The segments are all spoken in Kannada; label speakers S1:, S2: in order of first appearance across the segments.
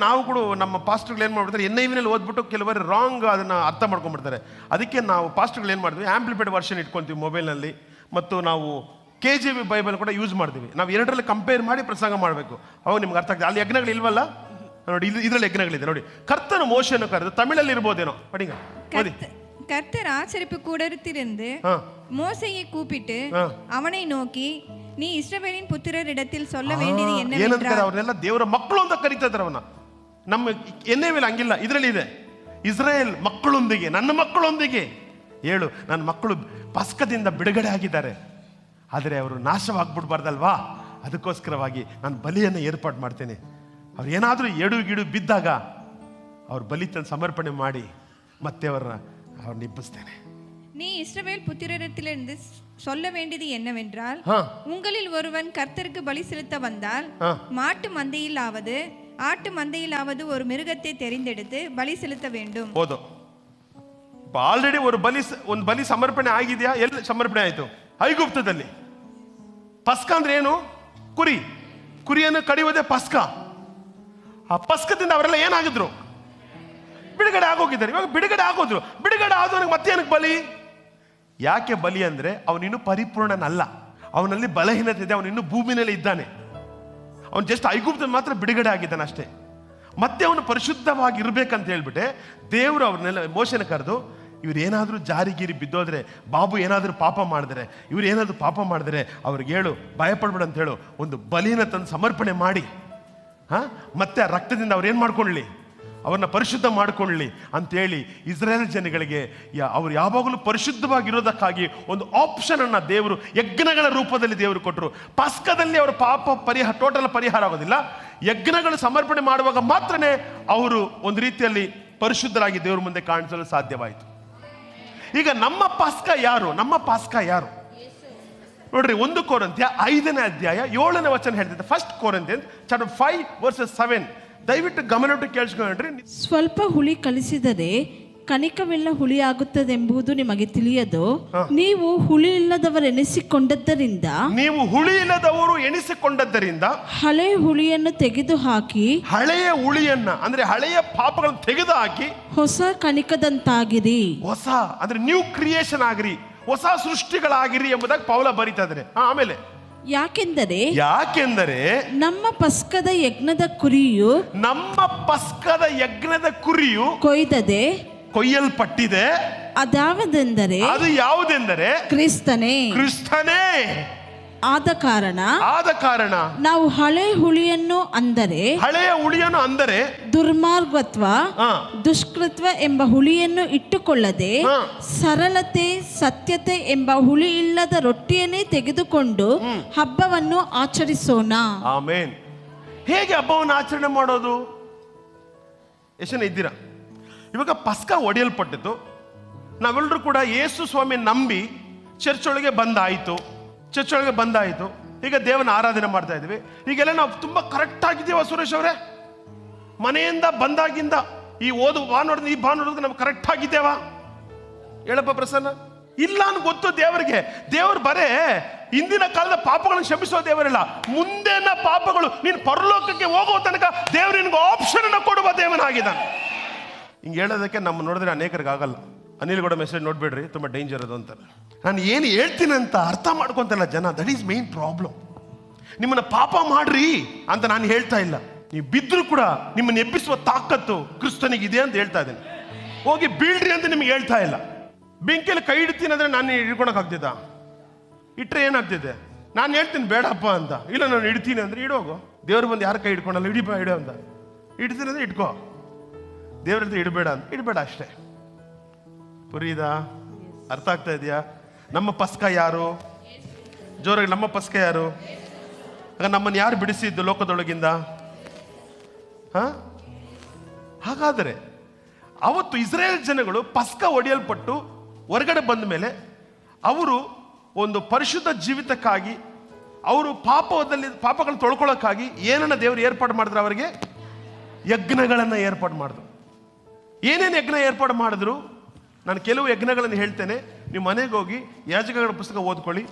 S1: ನಾವು ಕೂಡ ನಮ್ಮ ಪಾಸ್ಟರ್ಗಳು ಏನು ಮಾಡ್ಬಿಡ್ತಾರೆ ಎನ್ ಐ ವಿನಲ್ಲಿ ಓದ್ಬಿಟ್ಟು ಕೆಲವರು ರಾಂಗ್ ಅದನ್ನು ಅರ್ಥ ಮಾಡ್ಕೊಂಡ್ಬಿಡ್ತಾರೆ ಅದಕ್ಕೆ ನಾವು ಪಾಸ್ಟರ್ಗಳು ಏನು ಮಾಡ್ತೀವಿ ಆಂಪ್ಲಿಫೈಡ್ ವರ್ಷನ್ ಇಟ್ಕೊತೀವಿ ಮೊಬೈಲ್ನಲ್ಲಿ ಮತ್ತು ನಾವು ಕೆ ಜಿ ಬಿ ಬೈಬಲ್ ಕೂಡ ಯೂಸ್ ಮಾಡ್ತೀವಿ ನಾವು ಎರಡರಲ್ಲಿ ಕಂಪೇರ್ ಮಾಡಿ ಪ್ರಸಂಗ ಮಾಡಬೇಕು ಅವಾಗ ನಿಮ್ಗೆ ಅರ್ಥ ಆಗ್ತದೆ ಅಲ್ಲಿ ಯಜ್ಞಗಳು ಇಲ್ವಲ್ಲ ನೋಡಿ ಇದು ಇದರಲ್ಲಿ ಯಜ್ಞಗಳಿದೆ ನೋಡಿ ಕರ್ತನ ಮೋಶನ್ನು ಕರೆದು ತಮಿಳಲ್ಲಿ ಇರ್ಬೋದೇನೋ ಪಡಿಂಗ ಓದಿ
S2: கர்த்த- கர்த்தர் ஆச்சரிப்பு கூடத்திலிருந்து
S1: ஆ.
S2: மோசையை கூப்பிட்டு
S1: ஆ.
S2: அவனை நோக்கி நீ இஸ்ரவேலின் புத்திரரிடத்தில் சொல்ல வேண்டியது
S1: ಏನಂತಾರೆ
S2: என்னவென்றால்
S1: ಅವ್ರನ್ನೆಲ್ಲ ದೇವರ ಮಕ್ಕಳು ಅಂತ ಕರಿತಾ ಇದ್ದಾರೆ ಅವನ್ನ ನಮ್ಮ ಎನ್ನೇ ಮೇಲೆ ಹಂಗಿಲ್ಲ ಇದರಲ್ಲಿ ಇದೆ ಇಸ್ರೇಲ್ ಮಕ್ಕಳೊಂದಿಗೆ ನನ್ನ ಮಕ್ಕಳೊಂದಿಗೆ ಹೇಳು ನನ್ನ ಮಕ್ಕಳು ಪಸ್ಕದಿಂದ ಬಿಡುಗಡೆ ಆಗಿದ್ದಾರೆ ಆದರೆ ಅವರು ನಾಶವಾಗ್ಬಿಡ್ಬಾರ್ದಲ್ವಾ ಅದಕ್ಕೋಸ್ಕರವಾಗಿ ನಾನು ಬಲಿಯನ್ನು ಏರ್ಪಾಡು ಮಾಡ್ತೇನೆ ಅವ್ರು ಏನಾದರೂ ಎಡು ಗಿಡು ಬಿದ್ದಾಗ ಅವ್ರ ಬಲಿ ತಂದು ಸಮರ್ಪಣೆ ಮಾಡಿ ಮತ್ತೆ ಅವ್ರನ್ನ ಅವ್ರನ್ನ ಇಬ್ಬಿಸ್ತೇನೆ
S2: நீ இஸ்ரவேல் புத்திரரிடத்திலிருந்து சொல்ல வேண்டியது என்னவென்றால்
S1: ಹಾ
S2: உங்களில் ஒருவன் கர்த்தருக்கு பலி செலுத்த வந்தால்
S1: ஆ.
S2: மாட்டு மந்தையிலாவது ஆட்டு மந்தையிலாவது ஒரு மிருகத்தை தெரிந்தெடுத்து பலி செலுத்த வேண்டும்
S1: ಹೌದು ಆಲ್ರೆಡಿ ಒಂದು ಬಲಿ ಸ- ಒಂದು ಬಲಿ ಸಮರ್ಪಣೆ ಆಗಿದೆಯಾ ಎಲ್ಲಿ ಸಮರ್ಪಣೆ ಆಯಿತು ಐಗುಪ್ತದಲ್ಲಿ ಪಸ್ಕ ಅಂದ್ರೆ ಏನು ಕುರಿ ಕುರಿಯನ್ನು ಕಡಿಯೋದೇ ಪಸ್ಕ ಆ ಪಸ್ಕದಿಂದ ಅವರೆಲ್ಲ ಏನಾಗಿದ್ರು ಬಿಡುಗಡೆ ಆಗೋಗಿದ್ದಾರೆ ಇವಾಗ ಬಿಡುಗಡೆ ಆಗೋದ್ರು ಬಿಡುಗಡೆ ಆದವನಿಗೆ ಮತ್ತೆ ಏನಕ್ಕೆ ಬಲಿ ಯಾಕೆ ಬಲಿ ಅಂದ್ರೆ ಅವನಿನ್ನೂ ಪರಿಪೂರ್ಣನಲ್ಲ ಅವನಲ್ಲಿ ಬಲಹೀನತೆ ಇದೆ ಅವನಿನ್ನೂ ಭೂಮಿನಲ್ಲಿ ಇದ್ದಾನೆ ಅವನು ಜಸ್ಟ್ ಐಗುಪ್ತ ಮಾತ್ರ ಬಿಡುಗಡೆ ಆಗಿದ್ದಾನೆ ಅಷ್ಟೇ. ಮತ್ತೆ ಅವನು ಪರಿಶುದ್ಧವಾಗಿ ಇರಬೇಕಂತ ಹೇಳಿಬಿಟ್ಟೆ. ದೇವರು ಅವ್ರನ್ನೆಲ್ಲ ಮೋಶನ ಕರೆದು, ಇವ್ರು ಏನಾದರೂ ಜಾರಿಗೀರಿ ಬಿದ್ದೋದ್ರೆ, ಬಾಬು ಏನಾದರೂ ಪಾಪ ಮಾಡಿದ್ರೆ, ಇವ್ರು ಏನಾದರೂ ಪಾಪ ಮಾಡಿದ್ರೆ ಅವ್ರಿಗೆ ಹೇಳು, ಭಯಪಡ್ಬೇಡ ಅಂತ ಹೇಳು, ಒಂದು ಬಲಿನ ತಂದು ಸಮರ್ಪಣೆ ಮಾಡಿ. ಹಾಂ? ಮತ್ತೆ ರಕ್ತದಿಂದ ಅವ್ರು ಏನು ಮಾಡ್ಕೊಳ್ಳಿ ಅವ್ರನ್ನ ಪರಿಶುದ್ಧ ಮಾಡಿಕೊಳ್ಳಿ ಅಂತೇಳಿ ಇಸ್ರೇಲ್ ಜನಗಳಿಗೆ ಅವರು ಯಾವಾಗಲೂ ಪರಿಶುದ್ಧವಾಗಿರೋದಕ್ಕಾಗಿ ಒಂದು ಆಪ್ಷನ್ ಅನ್ನ ದೇವರು ಯಜ್ಞಗಳ ರೂಪದಲ್ಲಿ ದೇವರು ಕೊಟ್ಟರು ಪಸ್ಕದಲ್ಲಿ ಅವರ ಪಾಪ ಪರಿಹಾರ ಟೋಟಲ್ ಪರಿಹಾರ ಆಗೋದಿಲ್ಲ. ಯಜ್ಞಗಳು ಸಮರ್ಪಣೆ ಮಾಡುವಾಗ ಮಾತ್ರನೇ ಅವರು ಒಂದು ರೀತಿಯಲ್ಲಿ ಪರಿಶುದ್ಧರಾಗಿ ದೇವರ ಮುಂದೆ ಕಾಣಿಸಲು ಸಾಧ್ಯವಾಯಿತು. ಈಗ ನಮ್ಮ ಪಾಸ್ಕ ಯಾರು? ನಮ್ಮ ಪಾಸ್ಕ ಯಾರು? ನೋಡ್ರಿ, ಒಂದು ಕೋರಂತ್ಯ ಐದನೇ ಅಧ್ಯಾಯ ಏಳನೇ ವಚನ ಹೇಳ್ತಿದ್ದೆ ಫಸ್ಟ್ ಕೋರಂತ್ಯ ಚಾಪ್ಟರ್ ಫೈವ್ ವರ್ಸಸ್ ಸೆವೆನ್ ದಯವಿಟ್ಟು ಗಮನವಿಟ್ಟು ಕೇಳಿಸ್ಕೊಂಡ್ರಿ.
S3: ಸ್ವಲ್ಪ ಹುಳಿ ಕಲಿಸಿದರೆ ಕಣಿಕವೆಲ್ಲ ಹುಳಿಯಾಗುತ್ತದೆಂಬುದು ನಿಮಗೆ ತಿಳಿಯದು. ನೀವು ಹುಳಿ ಇಲ್ಲದವರೆನಿಸಿಕೊಂಡದ್ದರಿಂದ
S1: ನೀವು ಹುಳಿ ಇಲ್ಲದವರು ಎಣಿಸಿಕೊಂಡದ್ದರಿಂದ
S3: ಹಳೆ ಹುಳಿಯನ್ನು ತೆಗೆದು ಹಾಕಿ
S1: ಹಳೆಯ ಹುಳಿಯನ್ನ ಅಂದ್ರೆ ಹಳೆಯ ಪಾಪಗಳನ್ನು ತೆಗೆದು ಹಾಕಿ
S3: ಹೊಸ ಕನಿಕದಂತಾಗಿರಿ.
S1: ಹೊಸ ಅಂದ್ರೆ ನ್ಯೂ ಕ್ರಿಯೇಷನ್ ಆಗಿರಿ ಹೊಸ ಸೃಷ್ಟಿಗಳಾಗಿರಿ ಎಂಬುದಾಗಿ ಪೌಲ ಬರೀತಾ ಇದ್ದಾರೆ ಆಮೇಲೆ
S3: ಯಾಕೆಂದರೆ
S1: ಯಾಕೆಂದರೆ
S3: ನಮ್ಮ ಪಸ್ಕದ ಯಜ್ಞದ ಕುರಿಯು
S1: ನಮ್ಮ ಪಸ್ಕದ ಯಜ್ಞದ ಕುರಿಯು
S3: ಕೊಯ್ದದೆ
S1: ಕೊಯ್ಯಲ್ಪಟ್ಟಿದೆ.
S3: ಅದಾವದೆಂದರೆ
S1: ಅದು ಯಾವುದೆಂದರೆ
S3: ಕ್ರಿಸ್ತನೇ.
S1: ಕ್ರಿಸ್ತನೇ.
S3: ಆದ ಕಾರಣ
S1: ಆದ ಕಾರಣ
S3: ನಾವು ಹಳೆ ಹುಳಿಯನ್ನು ಅಂದರೆ
S1: ಹಳೆಯ ಹುಳಿಯನ್ನು ಅಂದರೆ
S3: ದುರ್ಮಾರ್ಗತ್ವ ದುಷ್ಕೃತ್ವ ಎಂಬ ಹುಳಿಯನ್ನು ಇಟ್ಟುಕೊಳ್ಳದೆ. ಸರಳತೆ ಸತ್ಯತೆ ಎಂಬ ಹುಳಿ ಇಲ್ಲದ ರೊಟ್ಟಿಯನ್ನೇ ತೆಗೆದುಕೊಂಡು ಹಬ್ಬವನ್ನು ಆಚರಿಸೋಣ.
S1: ಆಮೇನ್. ಹೇಗೆ ಹಬ್ಬವನ್ನು ಆಚರಣೆ ಮಾಡೋದು? ಎಷ್ಟು ಜನ ಇದ್ದೀರಾ? ಇವಾಗ ಪಸ್ಕ ಒಡೆಯಲ್ಪಟ್ಟಿತು ನಾವೆಲ್ಲರೂ ಕೂಡ ಯೇಸು ಸ್ವಾಮಿ ನಂಬಿ ಚರ್ಚ್ ಒಳಗೆ ಬಂದಾಯಿತು. ಚರ್ಚ್ ಬಂದಾಯಿತು. ಈಗ ದೇವನ ಆರಾಧನೆ ಮಾಡ್ತಾ ಇದ್ವಿ ಈಗೆಲ್ಲ ನಾವು ತುಂಬ ಕರೆಕ್ಟ್ ಆಗಿದ್ದೀವ ಸುರೇಶ್ ಅವರೇ? ಮನೆಯಿಂದ ಬಂದಾಗಿಂದ ಈ ಓದು ಭಾನುವಾರದ ಈ ಭಾನುವಾರದ ನಾವು ಕರೆಕ್ಟ್ ಆಗಿದ್ದೇವಾ? ಹೇಳಪ್ಪ ಪ್ರಸನ್ನ. ಇಲ್ಲ ಅಂತ ಗೊತ್ತು ದೇವರಿಗೆ. ದೇವರು ಬರೇ ಇಂದಿನ ಕಾಲದ ಪಾಪಗಳನ್ನು ಕ್ಷಮಿಸೋ ದೇವರಿಲ್ಲ. ಮುಂದೆನ ಪಾಪಗಳು ನೀನು ಪರಲೋಕಕ್ಕೆ ಹೋಗೋ ತನಕ ದೇವರು ನಿನ್ಗೆ ಆಪ್ಷನ್ ಕೊಡುವ ದೇವನಾಗಿದ್ದಾನೆ. ಹಿಂಗೆ ಹೇಳೋದಕ್ಕೆ ನಮ್ಮ ನೋಡಿದ್ರೆ ಅನೇಕರಿಗೆ ಆಗಲ್ಲ ಅನಿಲ್ ಕೂಡ ಮೆಸೇಜ್ ನೋಡ್ಬೇಡ್ರಿ, ತುಂಬ ಡೇಂಜರ್ ಅದು ಅಂತ. ನಾನು ಏನು ಹೇಳ್ತೀನಿ ಅಂತ ಅರ್ಥ ಮಾಡ್ಕೊಂತಲ್ಲ ಜನ ದಟ್ ಈಸ್ ಮೈನ್ ಪ್ರಾಬ್ಲಮ್ ನಿಮ್ಮನ್ನ ಪಾಪ ಮಾಡ್ರಿ ಅಂತ ನಾನು ಹೇಳ್ತಾ ಇಲ್ಲ. ನೀವು ಬಿದ್ದರೂ ಕೂಡ ನಿಮ್ಮನ್ನ ಎಬ್ಬಿಸುವ ತಾಕತ್ತು ಕ್ರಿಸ್ತನಿಗಿದೆ ಅಂತ ಹೇಳ್ತಾ ಇದ್ದೀನಿ. ಹೋಗಿ ಬೀಳ್ರಿ ಅಂತ ನಿಮ್ಗೆ ಹೇಳ್ತಾ ಇಲ್ಲ. ಬೆಂಕಿಯಲ್ಲಿ ಕೈ ಇಡ್ತೀನಿ ಅಂದರೆ ನಾನು ಹಿಡ್ಕೊಳಕ್ ಆಗ್ತಿದ್ದ? ಇಟ್ಟರೆ ಏನಾಗ್ತಿದೆ? ನಾನು ಹೇಳ್ತೀನಿ, ಬೇಡಪ್ಪ ಅಂತ. ಇಲ್ಲ, ನಾನು ಇಡ್ತೀನಿ ಅಂದರೆ ಇಡೋಗು ದೇವ್ರು ಬಂದು ಯಾರು ಕೈ ಹಿಡ್ಕೊಂಡಲ್ಲ ಇಡಿಪ ಇಡೋ ಅಂತ. ಇಡ್ತೀನಿ ಅಂದರೆ ಇಟ್ಕೋ ದೇವ್ರ ಇಡಬೇಡ ಅಂತ. ಇಡಬೇಡ ಅಷ್ಟೇ. ಪುರಿದಾ? ಅರ್ಥ ಆಗ್ತಾ ಇದೆಯಾ? ನಮ್ಮ ಪಸ್ಕ ಯಾರು? ಜೋರಾಗಿ, ನಮ್ಮ ಪಸ್ಕ ಯಾರು? ಆಗ ನಮ್ಮನ್ನು ಯಾರು ಬಿಡಿಸಿದ್ದು ಲೋಕದೊಳಗಿಂದ? ಹಾ? ಹಾಗಾದರೆ, ಅವತ್ತು ಇಸ್ರೇಲ್ ಜನಗಳು ಪಸ್ಕ ಒಡೆಯಲ್ಪಟ್ಟು ಹೊರಗಡೆ ಬಂದ ಮೇಲೆ ಅವರು ಒಂದು ಪರಿಶುದ್ಧ ಜೀವಿತಕ್ಕಾಗಿ, ಅವರು ಪಾಪದಲ್ಲಿ, ಪಾಪಗಳನ್ನು ತೊಳ್ಕೊಳ್ಳೋಕ್ಕಾಗಿ ಏನನ್ನ ದೇವರು ಏರ್ಪಾಡು ಮಾಡಿದ್ರು ಅವರಿಗೆ? ಯಜ್ಞಗಳನ್ನು ಏರ್ಪಾಡು ಮಾಡಿದ್ರು. ಏನೇನು ಯಜ್ಞ ಏರ್ಪಾಡು ಮಾಡಿದ್ರು? ನಾನು ಕೆಲವು ಯಜ್ಞಗಳನ್ನು ಹೇಳ್ತೇನೆ. ನೀವು ಮನೆಗೆ ಹೋಗಿ ಯಾಜಕಗಳ ಪುಸ್ತಕ ಓದ್ಕೊಳ್ಳಿ.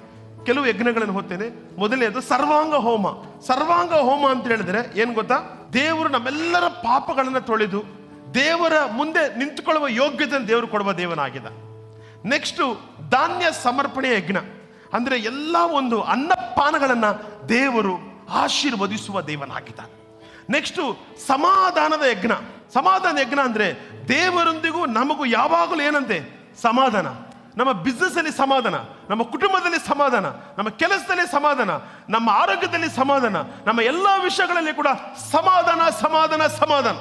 S1: ಕೆಲವು ಯಜ್ಞಗಳನ್ನು ಓದ್ತೇನೆ. ಮೊದಲನೇದು ಸರ್ವಾಂಗ ಹೋಮ. ಸರ್ವಾಂಗ ಹೋಮ ಅಂತ ಹೇಳಿದ್ರೆ ಏನು ಗೊತ್ತಾ? ದೇವರು ನಮ್ಮೆಲ್ಲರ ಪಾಪಗಳನ್ನು ತೊಳೆದು, ದೇವರ ಮುಂದೆ ನಿಂತುಕೊಳ್ಳುವ ಯೋಗ್ಯತೆ ದೇವರು ಕೊಡುವ ದೇವನಾಗಿದೆ. ನೆಕ್ಸ್ಟು ಧಾನ್ಯ ಸಮರ್ಪಣೆ ಯಜ್ಞ. ಅಂದ್ರೆ ಎಲ್ಲ ಒಂದು ಅನ್ನಪಾನಗಳನ್ನ ದೇವರು ಆಶೀರ್ವದಿಸುವ ದೇವನಾಗಿದ್ದಾನೆ. ನೆಕ್ಸ್ಟು ಸಮಾಧಾನದ ಯಜ್ಞ. ಸಮಾಧಾನ ಯಜ್ಞ ಅಂದರೆ ದೇವರೊಂದಿಗೂ ನಮಗೂ ಯಾವಾಗಲೂ ಏನಂತೆ? ಸಮಾಧಾನ. ನಮ್ಮ ಬಿಸ್ನೆಸ್ಸಲ್ಲಿ ಸಮಾಧಾನ, ನಮ್ಮ ಕುಟುಂಬದಲ್ಲಿ ಸಮಾಧಾನ, ನಮ್ಮ ಕೆಲಸದಲ್ಲಿ ಸಮಾಧಾನ, ನಮ್ಮ ಆರೋಗ್ಯದಲ್ಲಿ ಸಮಾಧಾನ, ನಮ್ಮ ಎಲ್ಲ ವಿಷಯಗಳಲ್ಲಿ ಕೂಡ ಸಮಾಧಾನ ಸಮಾಧಾನ ಸಮಾಧಾನ.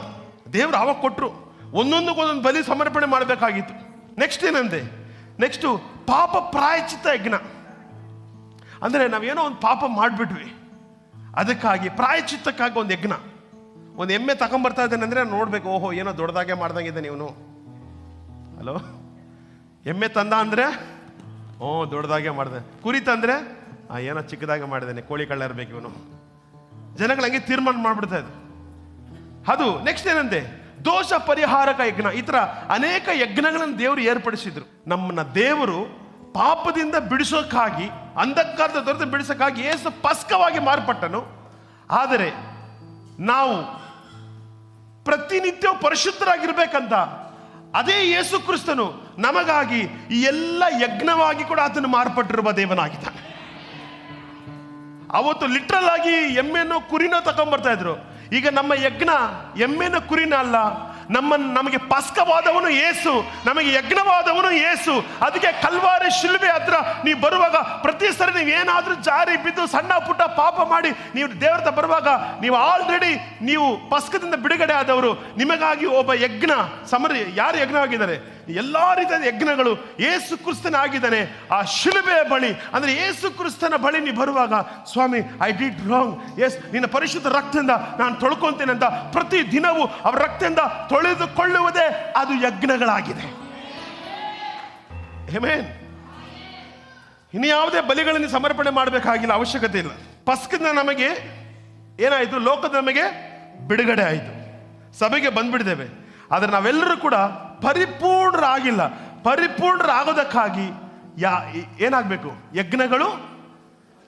S1: ದೇವರು ಆವಾಗ ಕೊಟ್ಟರು ಒಂದೊಂದಕ್ಕೊಂದೊಂದು ಬಲಿ ಸಮರ್ಪಣೆ ಮಾಡಬೇಕಾಗಿತ್ತು. ನೆಕ್ಸ್ಟ್ ಏನಂತೆ? ನೆಕ್ಸ್ಟು ಪಾಪ ಪ್ರಾಯಚಿತ ಯಜ್ಞ. ಅಂದರೆ ನಾವೇನೋ ಒಂದು ಪಾಪ ಮಾಡಿಬಿಟ್ವಿ. ಅದಕ್ಕಾಗಿ ಪ್ರಾಯಚಿತ್ತಕ್ಕಾಗಿ ಒಂದು ಯಜ್ಞ. ಒಂದು ಎಮ್ಮೆ ತಗೊಂಬರ್ತಾ ಇದ್ದೇನೆ ಅಂದರೆ ನೋಡ್ಬೇಕು, ಓಹೋ, ಏನೋ ದೊಡ್ಡದಾಗೆ ಮಾಡ್ದಂಗಿದ್ದಾನೆ ಇವನು ಹಲೋ? ಎಮ್ಮೆ ತಂದ ಅಂದರೆ, ಓ, ದೊಡ್ಡದಾಗೆ ಮಾಡಿದೆ. ಕುರಿ ತಂದರೆ ಏನೋ ಚಿಕ್ಕದಾಗೆ ಮಾಡಿದ್ದಾನೆ, ಕೋಳಿ ಕಳ್ಳ ಇರಬೇಕು ಇವನು. ಜನಗಳು ಹಂಗೆ ತೀರ್ಮಾನ ಮಾಡಿಬಿಡ್ತಾ ಇದ್ರು. ಅದು ನೆಕ್ಸ್ಟ್ ಏನಂತೆ? ದೋಷ ಪರಿಹಾರಕ ಯಜ್ಞ. ಈ ಥರ ಅನೇಕ ಯಜ್ಞಗಳನ್ನು ದೇವರು ಏರ್ಪಡಿಸಿದ್ರು. ನಮ್ಮನ್ನ ದೇವರು ಪಾಪದಿಂದ ಬಿಡಿಸೋಕ್ಕಾಗಿ, ಅಂಧಕಾರದ ದೊರೆತು ಬಿಡಿಸೋಕ್ಕಾಗಿ ಏಸು ಪಸ್ಕವಾಗಿ ಮಾರ್ಪಟ್ಟನು. ಆದರೆ, ನಾವು ಪ್ರತಿನಿತ್ಯ ಪರಿಶುದ್ಧರಾಗಿರ್ಬೇಕಂತ. ಅದೇ ಯೇಸು ಕ್ರಿಸ್ತನು ನಮಗಾಗಿ ಈ ಎಲ್ಲ ಯಜ್ಞವಾಗಿ ಕೂಡ ಆತನು ಮಾರ್ಪಟ್ಟಿರುವ ದೇವನಾಗಿದ್ದಾನೆ. ಅವತ್ತು ಲಿಟ್ರಲ್ ಆಗಿ ಎಮ್ಮೆನೋ ಕುರಿನೋ ತಗೊಂಡ್ಬರ್ತಾ ಇದ್ರು. ಈಗ ನಮ್ಮ ಯಜ್ಞ ಎಮ್ಮೆನ ಕುರಿನ ಅಲ್ಲ ನಮ್ಮ ನಮಗೆ ಪಸ್ಕವಾದವನು ಏಸು, ನಮಗೆ ಯಜ್ಞವಾದವನು ಏಸು. ಅದಕ್ಕೆ ಕಲ್ವಾರಿ ಶಿಲ್ಬೆ ಹತ್ರ ನೀವು ಬರುವಾಗ ಪ್ರತಿ ಸರಿ ನೀವು ಏನಾದರೂ ಜಾರಿ ಬಿದ್ದು ಸಣ್ಣ ಪುಟ್ಟ ಪಾಪ ಮಾಡಿ ನೀವು ದೇವ್ರತ ಬರುವಾಗ ನೀವು ಆಲ್ರೆಡಿ ನೀವು ಪಸ್ಕದಿಂದ ಬಿಡುಗಡೆ ಆದವರು. ನಿಮಗಾಗಿ ಒಬ್ಬ ಯಜ್ಞ, ಸಮರ ಯಾರು ಯಜ್ಞ ಆಗಿದ್ದಾರೆ ಎಲ್ಲಾ ರೀತಿಯ ಯಜ್ಞಗಳು ಏಸು ಕ್ರಿಸ್ತನ ಆಗಿದ್ದಾನೆ ಆ ಶಿಲುಬೆಯ ಬಳಿ, ಅಂದರೆ ಏಸು ಕ್ರಿಸ್ತನ ಬಳಿ ನೀವು ಬರುವಾಗ, ಸ್ವಾಮಿ ಐ ಡಿಡ್ ರಾಂಗ್ ಎಸ್ ನಿನ್ನ ಪರಿಶುದ್ಧ ರಕ್ತದಿಂದ ನಾನು ತೊಳ್ಕೊಂತೇನೆ ಅಂತ ಪ್ರತಿ ದಿನವೂ ಅವರ ರಕ್ತದಿಂದ ತೊಳೆದುಕೊಳ್ಳುವುದೇ ಅದು ಯಜ್ಞಗಳಾಗಿದೆ. ಹೇಮೇನ್ ಇನ್ನು ಯಾವುದೇ ಬಲಿಗಳನ್ನು ಸಮರ್ಪಣೆ ಮಾಡಬೇಕಾಗಿಲ್ಲ, ಅವಶ್ಯಕತೆ ಇಲ್ಲ. ಪಸ್ಕಿಂದ ನಮಗೆ ಏನಾಯಿತು? ಲೋಕದ ನಮಗೆ ಬಿಡುಗಡೆ ಆಯಿತು. ಸಭೆಗೆ ಬಂದ್ಬಿಡಿದ್ದೇವೆ ಆದರೆ ನಾವೆಲ್ಲರೂ ಕೂಡ ಪರಿಪೂರ್ಣರಾಗಿಲ್ಲ. ಪರಿಪೂರ್ಣರಾಗೋದಕ್ಕಾಗಿ ಯಾ, ಏನಾಗಬೇಕು? ಯಜ್ಞಗಳು?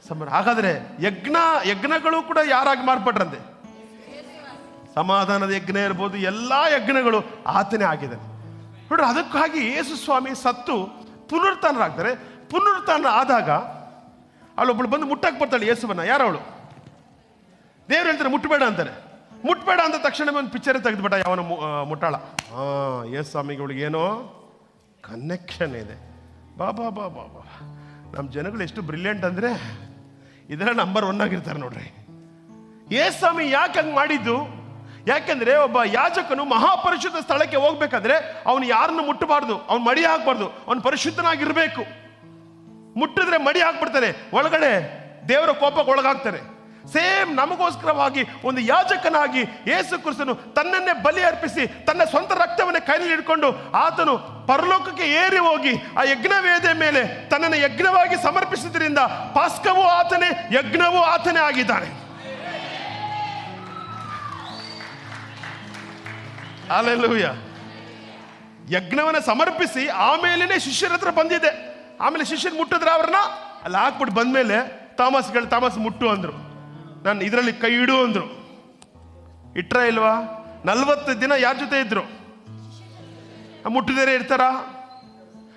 S1: ಸಮರ ಹಾಗಾದರೆ ಯಜ್ಞ, ಯಜ್ಞಗಳು ಕೂಡ ಯಾರಾಗಿ ಮಾರ್ಪಟ್ರಂತೆ? ಸಮಾಧಾನದ ಯಜ್ಞ ಇರ್ಬೋದು, ಎಲ್ಲಾ ಯಜ್ಞಗಳು ಆತನೇ ಆಗಿದೆ ನೋಡ್ರಿ, ಅದಕ್ಕಾಗಿ ಯೇಸು ಸ್ವಾಮಿ ಸತ್ತು ಪುನರುತ್ಥಾನರಾಗ್ತಾರೆ. ಪುನರುತ್ಥಾನ ಆದಾಗ ಅವಳೊಬ್ಳು ಬಂದು ಮುಟ್ಟಕ್ಕೆ ಬರ್ತಾಳೆ ಯೇಸುವನ್ನ. ಯಾರವಳು? ದೇವ್ರು ಹೇಳ್ತಾರೆ ಮುಟ್ಟಬೇಡ ಅಂತಾರೆ. ಮುಟ್ಬೇಡ ಅಂದ ತಕ್ಷಣವೇ ಒಂದು ಪಿಕ್ಚರ್ ತೆಗೆದ್ಬಿಟ್ಟ ಯಾವನ ಮುಟ್ಟಾಳ. ಹಾ ಎಸ್ ಸ್ವಾಮಿಗಳಿಗೆ ಏನೋ ಕನೆಕ್ಷನ್ ಇದೆ. ಬಾ ಬಾ ಬಾ ಬಾ ಬಾ. ನಮ್ಮ ಜನಗಳು ಎಷ್ಟು ಬ್ರಿಲಿಯಂಟ್ ಅಂದರೆ ಇದರ ನಂಬರ್ ಒನ್ ಆಗಿರ್ತಾರೆ ನೋಡ್ರಿ. ಏ ಸ್ವಾಮಿ ಯಾಕೆ ಹಂಗೆ ಮಾಡಿದ್ದು? ಯಾಕೆಂದ್ರೆ ಒಬ್ಬ ಯಾಜಕನು ಮಹಾಪರಿಶುದ್ಧ ಸ್ಥಳಕ್ಕೆ ಹೋಗ್ಬೇಕಾದ್ರೆ ಅವನು ಯಾರನ್ನು ಮುಟ್ಟಬಾರ್ದು, ಅವ್ನು ಮಡಿ ಹಾಕ್ಬಾರ್ದು, ಅವ್ನು ಪರಿಶುದ್ಧನಾಗಿರಬೇಕು. ಮುಟ್ಟಿದ್ರೆ ಮಡಿ ಹಾಕ್ಬಿಡ್ತಾರೆ, ಒಳಗಡೆ ದೇವರ ಕೋಪಕ್ಕೆ ಒಳಗಾಗ್ತಾರೆ. ಸೇಮ್ ನಮಗೋಸ್ಕರವಾಗಿ ಒಂದು ಯಾಜಕನಾಗಿ ಯೇಸು ಕ್ರಿಸ್ತನು ತನ್ನನ್ನೇ ಬಲಿ ಅರ್ಪಿಸಿ ತನ್ನ ಸ್ವಂತ ರಕ್ತವನ್ನೇ ಕೈಯಲ್ಲಿ ಹಿಡ್ಕೊಂಡು ಆತನು ಪರಲೋಕಕ್ಕೆ ಏರಿ ಹೋಗಿ ಆ ಯಜ್ಞವೇದೆ ಮೇಲೆ ತನ್ನನ್ನು ಯಜ್ಞವಾಗಿ ಸಮರ್ಪಿಸಿದ್ರಿಂದ ಪಾಸ್ಕವೂ ಆತನೇ, ಯಜ್ಞವೂ ಆತನೇ ಆಗಿದ್ದಾನೆ. ಅಲ್ಲೆಲ್ಲೂಯ್ಯ ಯಜ್ಞವನ್ನ ಸಮರ್ಪಿಸಿ ಆಮೇಲೆ ಶಿಷ್ಯರ ಹತ್ರ ಬಂದಿದೆ. ಆಮೇಲೆ ಶಿಷ್ಯರು ಮುಟ್ಟಿದ್ರೆ ಅವ್ರನ್ನ? ಅಲ್ಲಿ ಹಾಕ್ಬಿಟ್ಟು ಬಂದಮೇಲೆ ತಾಮಸ್ಗಳು ತಾಮಸ್ ಮುಟ್ಟು ಅಂದ್ರು. ನಾನು ಇದರಲ್ಲಿ ಕೈ ಇಡು ಅಂದ್ರು. ಇಟ್ರ ಇಲ್ವಾ? ನಲ್ವತ್ತು ದಿನ ಯಾರ ಜೊತೆ ಇದ್ರು? ಮುಟ್ಟಿದರೆ ಇರ್ತಾರ?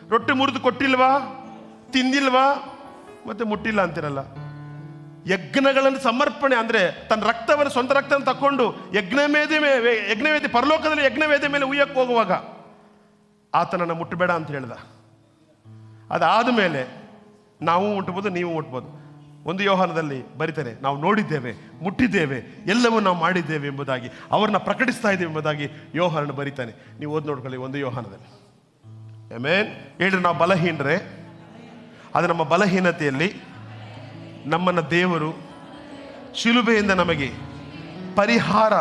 S1: ರೊಟ್ಟಿ ಮುರಿದು ಕೊಟ್ಟಿಲ್ವಾ? ತಿಂದಿಲ್ವಾ? ಮತ್ತೆ ಮುಟ್ಟಿಲ್ಲ ಅಂತಿರಲ್ಲ. ಯಜ್ಞಗಳನ್ನು ಸಮರ್ಪಣೆ ಅಂದ್ರೆ ತನ್ನ ರಕ್ತವನ್ನು ಸ್ವಂತ ರಕ್ತವನ್ನು ತಕೊಂಡು ಯಜ್ಞವೇದಿ ಮೇ ಯಜ್ಞವೇದಿ ಪರಲೋಕದಲ್ಲಿ ಯಜ್ಞವೇದಿ ಮೇಲೆ ಉಯ್ಯಕ್ಕೆ ಹೋಗುವಾಗ ಆತನನ್ನು ಮುಟ್ಟಬೇಡ ಅಂತ ಹೇಳ್ದ. ಅದಾದ ಮೇಲೆ ನಾವು ಮುಟ್ಬೋದು, ನೀವು ಮುಟ್ಬೋದು. ಒಂದು ಯೋಹಾನದಲ್ಲಿ ಬರೀತಾರೆ ನಾವು ನೋಡಿದ್ದೇವೆ, ಮುಟ್ಟಿದ್ದೇವೆ, ಎಲ್ಲವೂ ನಾವು ಮಾಡಿದ್ದೇವೆ ಎಂಬುದಾಗಿ, ಅವ್ರನ್ನ ಪ್ರಕಟಿಸ್ತಾ ಇದ್ದೇವೆ ಎಂಬುದಾಗಿ ಯೋಹಾನ ಬರೀತಾನೆ. ನೀವು ಓದ್ ನೋಡ್ಕೊಳ್ಳಿ ಒಂದು ಯೋಹಾನದಲ್ಲಿ. ಆಮೇನ್ ಹೇಳ್ರಿ ನಾವು ಬಲಹೀನರೇ? ಅದು ನಮ್ಮ ಬಲಹೀನತೆಯಲ್ಲಿ ನಮ್ಮನ್ನ ದೇವರು ಶಿಲುಬೆಯಿಂದ ನಮಗೆ ಪರಿಹಾರ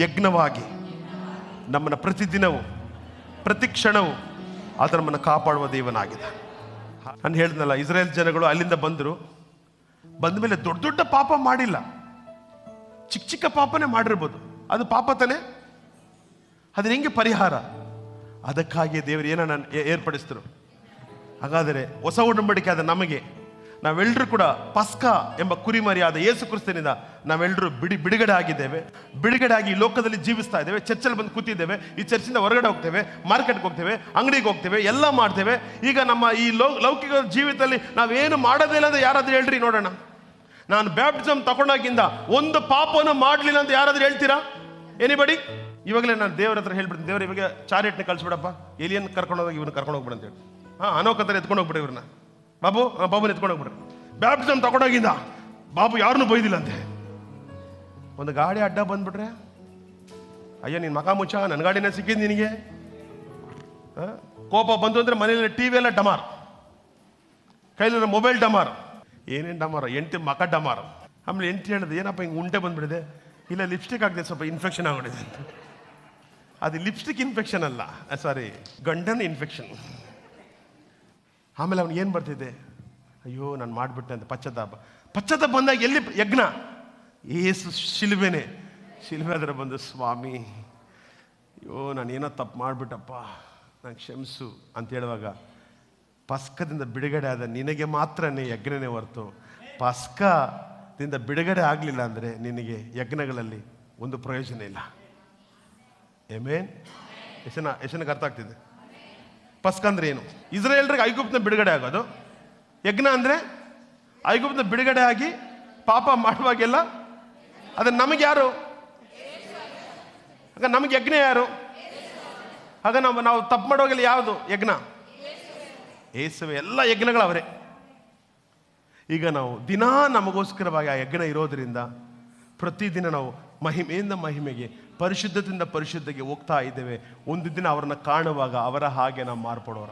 S1: ಯಜ್ಞವಾಗಿ ನಮ್ಮನ್ನು ಪ್ರತಿದಿನವೂ ಪ್ರತಿ ಕ್ಷಣವೂ ಅದು ನಮ್ಮನ್ನು ಕಾಪಾಡುವ ದೇವನಾಗಿದೆ ನಾನು ಹೇಳಿದ್ನಲ್ಲ, ಇಸ್ರೇಲ್ ಜನಗಳು ಅಲ್ಲಿಂದ ಬಂದರು. ಬಂದ ಮೇಲೆ ದೊಡ್ಡ ದೊಡ್ಡ ಪಾಪ ಮಾಡಿಲ್ಲ. ಚಿಕ್ಕ ಚಿಕ್ಕ ಪಾಪನೇ ಮಾಡಿರ್ಬೋದು. ಅದು ಪಾಪ ತಾನೇ? ಅದ್ರ ಹೆಂಗೆ ಪರಿಹಾರ? ಅದಕ್ಕಾಗಿ ದೇವರು ಏನೋ ನಾನು ಏರ್ಪಡಿಸ್ತರು ಹಾಗಾದರೆ ಹೊಸ ಉಡಂಬಡಿಕೆ ಆದ ನಮಗೆ. ನಾವೆಲ್ಲರೂ ಕೂಡ ಪಸ್ಕ ಎಂಬ ಕುರಿಮರಿಯಾದ ಯೇಸು ಕ್ರಿಸ್ತನಿಂದ ನಾವೆಲ್ಲರೂ ಬಿಡಿ ಬಿಡುಗಡೆ ಆಗಿದ್ದೇವೆ ಬಿಡುಗಡೆ ಆಗಿ ಲೋಕದಲ್ಲಿ ಜೀವಿಸ್ತಾ ಇದ್ದೇವೆ. ಚರ್ಚಲ್ಲಿ ಬಂದು ಕೂತಿದ್ದೇವೆ. ಈ ಚರ್ಚಿಂದ ಹೊರಗಡೆ ಹೋಗ್ತೇವೆ. ಮಾರ್ಕೆಟ್ಗೆ ಹೋಗ್ತೇವೆ. ಅಂಗಡಿಗೆ ಹೋಗ್ತೇವೆ. ಎಲ್ಲ ಮಾಡ್ತೇವೆ. ಈಗ ನಮ್ಮ ಈ ಲೋ, ಲೌಕಿಕ ಜೀವಿತದಲ್ಲಿ ನಾವೇನು ಮಾಡೋದೇ ಇಲ್ಲ ಅಂತ ಯಾರಾದರೂ ಹೇಳ್ರಿ ನೋಡೋಣ. ನಾನು ಬ್ಯಾಪ್ಟಿಸಮ್ ತಗೊಂಡಾಗಿಂದ ಒಂದು ಪಾಪವನ್ನು ಮಾಡಲಿಲ್ಲ ಅಂತ ಯಾರಾದರೂ ಹೇಳ್ತೀರಾ? ಎನಿಬಡಿ ಇವಾಗಲೇ ನಾನು ದೇವರ ಹತ್ರ ಹೇಳ್ಬಿಡ್ತೀನಿ. ದೇವ್ರ, ಇವಾಗ ಚಾರಿಟ್ನ ಕಳಿಸ್ಬಿಡಪ್ಪ. ಎಲಿಯನ್ ಕರ್ಕೊಂಡು ಹೋಗಿ ಇವನು ಕರ್ಕೊಂಡು ಹೋಗ್ಬಿಡು ಅಂತ ಹೇಳಿ. ಹಾಂ, ಅನೋಕತ್ರ ಎತ್ಕೊಂಡು ಹೋಗ್ಬಿಡಿ ಇವ್ರನ್ನ. ಬಾಬು ಬಾಬುನ ಎತ್ಕೊಂಡು ಹೋಗ್ಬಿಡ್ರಿ ಬ್ಯಾಪ್ಟಿಸಮ್ ತಗೊಂಡೋಗಿಂದ ಬಾಬು ಯಾರನ್ನೂ ಬೈದಿಲ್ಲ ಅಂತೆ ಒಂದು ಗಾಡಿ ಅಡ್ಡ ಬಂದ್ಬಿಟ್ರೆ, ಅಯ್ಯೋ ನಿನ್ನ ಮಕ ಮುಚ್ಚ ನನ್ನ ಗಾಡಿನ ಸಿಕ್ಕಿದ್ದು ನಿನಗೆ? ಕೋಪ ಬಂತು ಅಂದ್ರೆ ಮನೇಲಿ ಟಿ ವಿ ಎಲ್ಲ ಡಮಾರ್. ಕೈಲಿರೋ ಮೊಬೈಲ್ ಡಮಾರ್. ಏನೇನು ಡಮಾರ? ಎಂಟಿ ಮಕ ಡಮಾರ್. ಆಮೇಲೆ ಎಂಟಿ ಹೇಳಿದೆ, ಏನಪ್ಪ ಹಿಂಗೆ ಉಂಟೆ ಬಂದ್ಬಿಡಿದೆ ಇಲ್ಲ, ಲಿಪ್ಸ್ಟಿಕ್ ಆಗಿದೆ ಸ್ವಲ್ಪ ಇನ್ಫೆಕ್ಷನ್ ಆಗಿಬಿಟ್ಟಿದೆ ಅದು ಲಿಪ್ಸ್ಟಿಕ್ ಇನ್ಫೆಕ್ಷನ್ ಅಲ್ಲ. ಸಾರಿ ಗಂಡನ ಇನ್ಫೆಕ್ಷನ್ ಆಮೇಲೆ ಅವನು ಏನು ಬರ್ತಿದೆ ಅಯ್ಯೋ, ನಾನು ಮಾಡಿಬಿಟ್ಟೆ ಅಂತ ಪಶ್ಚಾತ್ತಾಪ. ಪಶ್ಚಾತ್ತಾಪ ಬಂದಾಗ ಎಲ್ಲಿ ಯಜ್ಞ? ಏಸು ಶಿಲ್ಬೆನೆ. ಶಿಲ್ಬೆ ಅದರ ಬಂದು, ಸ್ವಾಮಿ, ಅಯ್ಯೋ, ನಾನು ಏನೋ ತಪ್ಪು ಮಾಡಿಬಿಟ್ಟಪ್ಪ. ನಂಗೆ ಕ್ಷಮಿಸು. ಅಂತ ಹೇಳುವಾಗ, ಪಸ್ಕದಿಂದ ಬಿಡುಗಡೆ ಆದ ನಿನಗೆ ಮಾತ್ರನೇ ಯಜ್ಞನೇ ಹೊರತು. ಪಸ್ಕದಿಂದ ಬಿಡುಗಡೆ ಆಗಲಿಲ್ಲ ಅಂದರೆ ನಿನಗೆ ಯಜ್ಞಗಳಲ್ಲಿ ಒಂದು ಪ್ರಯೋಜನ ಇಲ್ಲ. ಎಮೇನ್ ಎಷ್ಟನ ಎಷ್ಟನಕ್ಕೆ ಅರ್ಥ ಆಗ್ತಿದೆ? ಪಸ್ಕ ಅಂದ್ರೆ ಏನು? ಇಸ್ರೇಲ್ರಿಗೆ ಐಗುಪ್ತನ ಬಿಡುಗಡೆ ಆಗೋದು. ಯಜ್ಞ ಅಂದರೆ ಐಗುಪ್ತನ ಬಿಡುಗಡೆ ಆಗಿ ಪಾಪ ಮಾಡುವಾಗೆಲ್ಲ ಅದನ್ನು ನಮಗೆ ಯಾರು? ಆಗ ನಮಗೆ ಯಜ್ಞ ಯಾರು? ಆಗ ನಾವು ನಾವು ತಪ್ಪು ಮಾಡುವಾಗೆಲ್ಲ ಯಾವುದು? ಯಜ್ಞ. ಏಸುವೆ, ಎಲ್ಲ ಯಜ್ಞಗಳು ಅವರೇ ಈಗ ನಾವು ದಿನಾ ನಮಗೋಸ್ಕರವಾಗಿ ಆ ಯಜ್ಞ ಇರೋದರಿಂದ ಪ್ರತಿದಿನ ನಾವು ಮಹಿಮೆಯಿಂದ ಮಹಿಮೆಗೆ ಪರಿಶುದ್ಧದಿಂದ ಪರಿಶುದ್ಧಗೆ ಹೋಗ್ತಾ ಇದ್ದೇವೆ. ಒಂದು ದಿನ ಅವರನ್ನು ಕಾಣುವಾಗ ಅವರ ಹಾಗೆ ನಾವು ಮಾರ್ಪಡೋರ